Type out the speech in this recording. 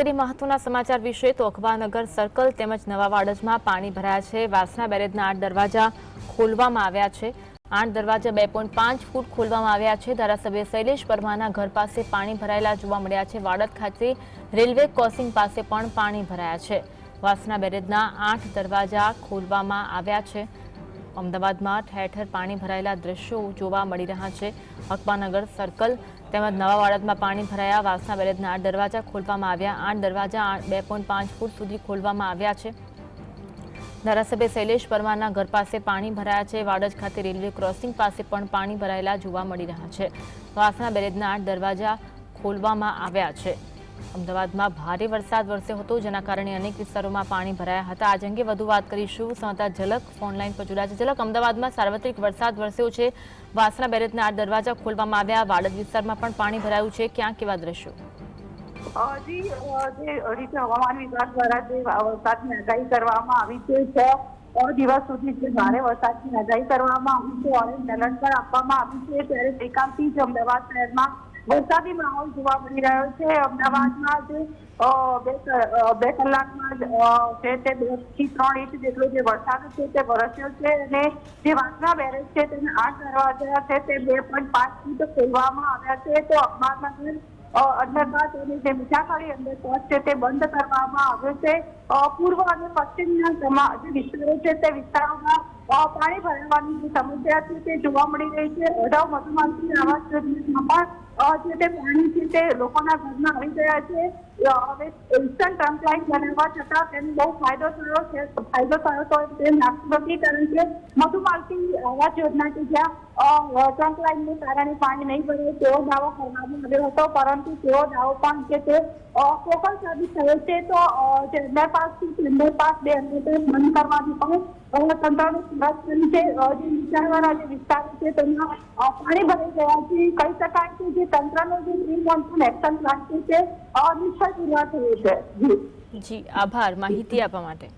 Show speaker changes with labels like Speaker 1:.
Speaker 1: કરી મહત્વના સમાચાર વિશે તો અખબારનગર સર્કલ તેમજ નવા વાડજમાં પાણી ભરાયા છે. વાસણા બેરેજના આઠ દરવાજા ખોલવામાં આવ્યા છે. આઠ દરવાજા બે ફૂટ ખોલવામાં આવ્યા છે. ધારાસભ્ય શૈલેષ પરમાના ઘર પાસે પાણી ભરાયેલા જોવા મળ્યા છે. વાડદ ખાતે રેલવે ક્રોસિંગ પાસે પણ પાણી ભરાયા છે. વાસણા બેરેજના આઠ દરવાજા ખોલવામાં આવ્યા છે. અમદાવાદમાં ઠેર ઠેર પાણી ભરાયેલા દ્રશ્યો જોવા મળી રહ્યા છે. અકબાનગર સર્કલ તેમજ નવા વાડદમાં પાણી ભરાયા. વાસણા બેરેજના આઠ દરવાજા ખોલવામાં આવ્યા. આઠ દરવાજા બે પોઈન્ટ પાંચ ફૂટ સુધી ખોલવામાં આવ્યા છે. ધારાસભ્ય શૈલેષ પરમારના ઘર પાસે પાણી ભરાયા છે. વાડજ ખાતે રેલવે ક્રોસિંગ પાસે પણ પાણી ભરાયેલા જોવા મળી રહ્યા છે. વાસણા બેરેજના આઠ દરવાજા ખોલવામાં આવ્યા છે. અમદાવાદમાં ભારે વરસાદ વરસ્યો હતો, જેના કારણે અનેક વિસ્તારોમાં પાણી ભરાયા હતા. આજ અંગે વધુ વાત કરીશું. સંવાદદાતા ઝલક ફોનલાઈન પર જોડાયા છે. ઝલક, અમદાવાદમાં સાર્વત્રિક વરસાદ વરસ્યો છે. વાસણા બેરેજના આઠ દરવાજા ખોલવામાં આવ્યા. વાડજ વિસ્તારમાં પણ પાણી ભરાયું છે. ક્યાં કેવા દ્રશ્યો?
Speaker 2: જી જે રીતે હવામાન વિભાગ દ્વારા જે વરસાદની આગાહી કરવામાં આવી છે, છ દિવસ સુધી જે ભારે વરસાદની આગાહી કરવામાં આવી છે. ઓરેન્જ એલર્ટ પણ આપવામાં આવ્યું છે. ત્યારે ગઈકાલથી જ અમદાવાદ શહેરમાં વરસાદી માહોલ જોવા મળી રહ્યો છે. અમદાવાદમાં જ બે કલાકમાં જ, તે બેથી ત્રણ ઇંચ જેટલો જે વરસાદ છે તે વરસ્યો છે અને જે વાંસના બેરેજ છે તેના આઠ દરવાજા છે તે બે પોઈન્ટ પાંચ ફૂટ ખોલવામાં આવ્યા છે. તો અખબારમાં અંદરબાદ અને જે મીઠાખાડી અંડરપાસ છે તે બંધ કરવામાં આવ્યો છે. પૂર્વ અને પશ્ચિમના જે વિસ્તારો છે તે વિસ્તારોમાં પાણી ભરાવાની જે સમસ્યા છે તે જોવા મળી રહી છે. અઢાવ મધુમાલતી આવાસ યોજનામાં પણ જે તે પાણી છે તે લોકોના ઘરમાં આવી ગયા છે. હવે ઇન્સ્ટન્ટ ટ્રંક લાઇન બનાવવા છતાં તેનો બહુ ફાયદો થયો છે. ફાયદો થયો તો તે લાગતું નથી કારણ કે મધુમાલતી આવાસ યોજના કે જ્યાં અ, ટ્રંક લાઈનને કારણે પાણી નહીં ભરે. તેવો દાવો કરવામાં આવ્યો હતો પરંતુ તેવો દાવો પણ કે તે કોકલ સાબિત થયો છે તો અ, પાસથી અંડરપાસ પાસ બે અંડરપાસ બંધ કરવાની પણ તંત્રનું સુરક્ષણ છે. નીચાણવાળા જે વિસ્તારો છે, તેમાં પાણી ભરાઈ ગયા છે. કહી શકાય કે જે તંત્રનો જે પ્રી મોન્સૂન એક્શન પ્લાન છે, તે થયો છે.
Speaker 1: જી, આભાર. માહિતી આપવા માટે.